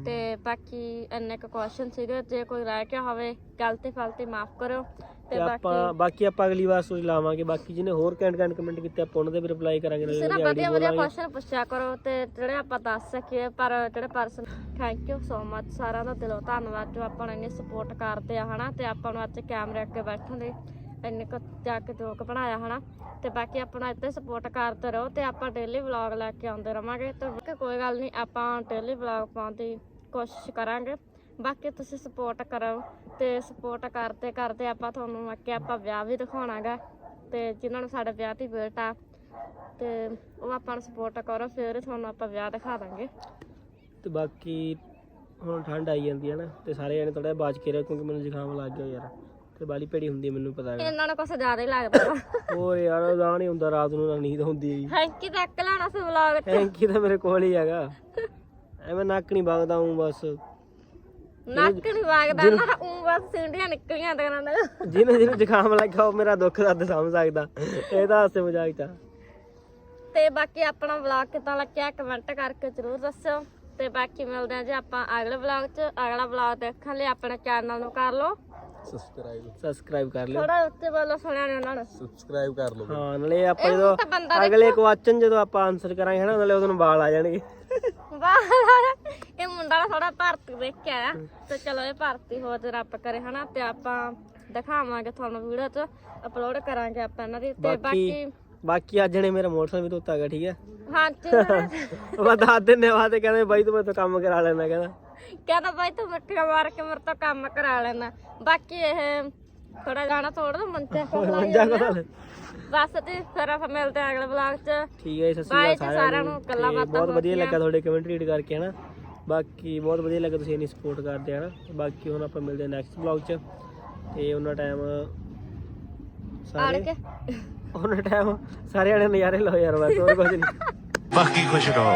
ਤੇ ਬਾਕੀ ਇੰਨੇ ਕੁ ਕੁਐਸਚਨ ਸੀਗੇ ਜੇ ਕੋਈ ਰਹਿ ਗਿਆ ਹੋਵੇ ਗਲਤੀ ਫਲਤੀ ਮਾਫ ਕਰਿਓ ਤੇ ਤੇ ਆਪਾਂ ਬਾਕੀ ਬਾਕੀ ਆਪਾਂ ਅਗਲੀ ਵਾਰ ਸੋਚ ਲਾਵਾਂਗੇ ਬਾਕੀ ਜਿਹਨੇ ਹੋਰ ਕੈਂਟ ਕੈਂਟ ਕਮੈਂਟ ਕੀਤੇ ਆਪਾਂ ਉਹਨਾਂ ਦੇ ਵੀ ਰਿਪਲਾਈ ਕਰਾਂਗੇ ਨਾਲੇ ਉਹਦੀ ਵਧੀਆ ID ਵਧੀਆ ਬੋਲਾਂਗੇ। ਕੁਐਸਚਨ ਪੁੱਛਿਆ ਕਰੋ ਤੇ ਜਿਹੜੇ ਆਪਾਂ ਦੱਸ ਸਕੀਏ ਪਰ ਜਿਹੜੇ person thank you so much ਸਾਰਿਆਂ ਦਾ ਦਿਲੋਂ ਧੰਨਵਾਦ ਜੋ ਆਪਾਂ ਨੂੰ ਇੰਨੀ ਸਪੋਰਟ ਕਰਦੇ ਆ ਹਨਾ ਤੇ ਆਪਾਂ ਨੂੰ ਅੱਜ ਕੈਮਰੇ ਅੱਗੇ ਬੈਠਣ ਦੇ ਇੰਨੇ ਕੁ ਚੱਕ ਕੇ ਜੋਕ ਬਣਾਇਆ ਹਨਾ। ਤੇ ਬਾਕੀ ਆਪਣਾ ਇੱਥੇ ਸਪੋਰਟ ਕਰਦੇ ਰਹੋ ਤੇ ਆਪਾਂ ਡੇਲੀ ਵਲੌਗ ਲੈ ਕੇ ਆਉਂਦੇ ਰਵਾਂਗੇ। ਤੇ ਕੋਈ ਗੱਲ ਨਹੀਂ, ਆਪਾਂ ਡੇਲੀ ਵਲੌਗ ਪਾਉਣ ਦੀ ਕੋਸ਼ਿਸ਼ ਕਰਾਂਗੇ। ਬਾਕੀ ਤੁਸੀਂ ਸਪੋਰਟ ਕਰੋ ਤੇ ਸਪੋਰਟ ਕਰਦੇ ਕਰਦੇ ਆਪਾਂ ਤੁਹਾਨੂੰ ਅੱਗੇ ਆਪਾਂ ਵਿਆਹ ਵੀ ਦਿਖਾਉਣਾਗਾ। ਤੇ ਜਿਨ੍ਹਾਂ ਨੂੰ ਸਾਡੇ ਵਿਆਹ ਦੀ ਵੇਟ ਆ, ਤੇ ਉਹ ਆਪਾਂ ਨੂੰ ਸਪੋਰਟ ਕਰੋ, ਫਿਰ ਤੁਹਾਨੂੰ ਆਪਾਂ ਵਿਆਹ ਦਿਖਾ ਦਾਂਗੇ। ਤੇ ਬਾਕੀ ਹੁਣ ਠੰਡ ਆਈ ਜਾਂਦੀ ਹੈ ਨਾ, ਤੇ ਸਾਰੇ ਜਣੇ ਥੋੜਾ ਬਾਜ ਕੇ ਰਹੋ ਕਿਉਂਕਿ ਮੈਨੂੰ ਜ਼ੁਕਾਮ ਲੱਗ ਗਿਆ ਯਾਰ। ਤੇ ਬਾਲੀ ਭੇੜੀ ਹੁੰਦੀ ਮੈਨੂੰ ਪਤਾ ਹੈ ਇਹਨਾਂ ਨੂੰ ਕੁਛ ਜ਼ਿਆਦਾ ਹੀ ਲੱਗਦਾ ਹੋਰ ਯਾਰ ਉਹਦਾ ਨਹੀਂ ਹੁੰਦਾ ਰਾਤ ਨੂੰ ਨਾ ਨੀਂਦ ਹੁੰਦੀ ਹੈ ਹੈਂਕੀ ਤੱਕ ਲੈਣਾ ਸੀ ਵਲੌਗ ਚ। ਯੂ ਤਾਂ ਮੇਰੇ ਕੋਲ ਹੀ ਹੈਗਾ। ਐਵੇਂ ਨੱਕ ਨਹੀਂ ਵਗਦਾ ਹੂੰ ਬਸ। ਨੱਕ ਨਹੀਂ ਵਗਦਾ ਨਾ ਉਹ ਬਸ ਸਿੰਡੀਆਂ ਨਿਕਲੀਆਂ ਤੇ ਨਾਲ ਜਿਹਨੇ ਜਿਹਨੂੰ ਜ਼ੁਕਾਮ ਲੱਗਾ ਉਹ ਮੇਰਾ ਦੁੱਖ ਦਰਦ ਸਮਝ ਸਕਦਾ। ਇਹ ਤਾਂ ਹਾਸੇ ਮਜ਼ਾਕ ਚ ਆ। ਤੇ ਬਾਕੀ ਆਪਣਾ ਵਲੌਗ ਕਿੱਦਾਂ ਲੱਗਿਆ ਕਮੈਂਟ ਕਰਕੇ ਜ਼ਰੂਰ ਦੱਸਿਓ। ਤੇ ਬਾਕੀ ਮਿਲਦੇ ਆ ਜੀ ਆਪਾਂ ਅਗਲੇ ਵਲੌਗ 'ਚ। ਅਗਲਾ ਵਲੌਗ ਦੇਖਣ ਲਈ ਆਪਣੇ ਚੈਨਲ ਨੂੰ ਕਰ ਲਓ। ਸਬਸਕ੍ਰਾਈਬ ਸਬਸਕ੍ਰਾਈਬ ਕਰ ਲਿਓ। ਥੋੜਾ ਉੱਤੇ ਬੋਲੋ ਸੁਣਿਆ ਨੂੰ ਸਬਸਕ੍ਰਾਈਬ ਕਰ ਲਓ ਹਾਂ ਨਾਲੇ ਆਪਾਂ ਇਹ ਜਦੋਂ ਤਾਂ ਬੰਦਾ ਅਗਲੇ ਕੁਐਸਚਨ ਜਦੋਂ ਆਪਾਂ ਆਨਸਰ ਕਰਾਂਗੇ ਹਨਾ ਨਾਲੇ ਉਦੋਂ ਵਾਲ ਆ ਜਾਣਗੇ। ਵਾਹ ਇਹ ਮੁੰਡਾ ਨਾ ਥੋੜਾ ਭਰਤੀ ਦੇਖ ਕੇ ਆਇਆ ਤੇ ਚਲੋ ਇਹ ਭਰਤੀ ਹੋ ਤੇ ਰੱਬ ਕਰੇ ਹਨਾ ਤੇ ਆਪਾਂ ਦਿਖਾਵਾਂਗੇ ਤੁਹਾਨੂੰ ਵੀਡੀਓ 'ਚ ਅਪਲੋਡ ਕਰਾਂਗੇ ਆਪਾਂ ਇਹਨਾਂ ਦੀ। ਤੇ ਬਾਕੀ ਬਾਕੀ ਬਾਕੀ ਅੱਜ ਨੇ ਮੇਰਾ ਮੋਟਰਸਾਈਕਲ ਵੀ ਧੋਤਾ ਗਿਆ ਠੀਕ ਹੈ? ਹਾਂਜੀ ਉਹ ਦੱਸ ਦਿੰਨੇ ਤੇ ਕਹਿੰਦੇ ਬਾਈ ਤੂੰ ਮੇਰੇ ਤੋਂ ਕੰਮ ਕਰਾ ਲੈਣਾ ਕਹਿੰਦਾ। ਕਹਿੰਦਾ ਬਾਈ ਤੂੰ ਮਿੱਠੀਆਂ ਮਾਰ ਕੇ ਮੇਰੇ ਤੋਂ ਕੰਮ ਕਰਾ ਲੈਣਾ ਬਾਕੀ ਇਹ ਥੋੜਾ ਜਾਣਾ ਤੋੜ ਦੋ ਲਾਈ ਮੰਜਾ ਕੋਲ ਬਸ ਤੇ ਫਿਰ ਆਪਾਂ ਮਿਲਦੇ ਆ ਅਗਲੇ ਵਲੌਗ 'ਚ। ਠੀਕ ਹੈ ਸਤਿ ਸ਼੍ਰੀ ਅਕਾਲ ਸਾਰਿਆਂ ਨੂੰ। ਗੱਲਾਂ ਬਾਤਾਂ ਬਹੁਤ ਹੋ ਵਧੀਆ। ਲੱਗਾ ਤੁਹਾਡੇ ਕਮੈਂਟ ਰੀਡ ਕਰਕੇ ਹਨਾ ਬਾਕੀ ਬਹੁਤ ਵਧੀਆ ਲੱਗਾ ਤੁਸੀਂ ਇੰਨੀ ਸਪੋਰਟ ਕਰਦੇ ਹਨਾ ਬਾਕੀ ਹੁਣ ਆਪਾਂ ਮਿਲਦੇ ਹਾਂ ਨੈਕਸਟ ਵਲੌਗ 'ਚ। ਤੇ ਉਹਨਾਂ ਟਾਈਮ ਆੜ ਸਾਰੇ ਕੇ। ਉਹਨਾਂ ਟਾਈਮ ਸਾਰੇ ਜਣੇ ਨਜ਼ਾਰੇ ਲਓ ਯਾਰ ਬਸ ਹੋਰ ਕੁਝ ਨਹੀਂ ਬਾਕੀ ਖੁਸ਼ ਰਹੋ।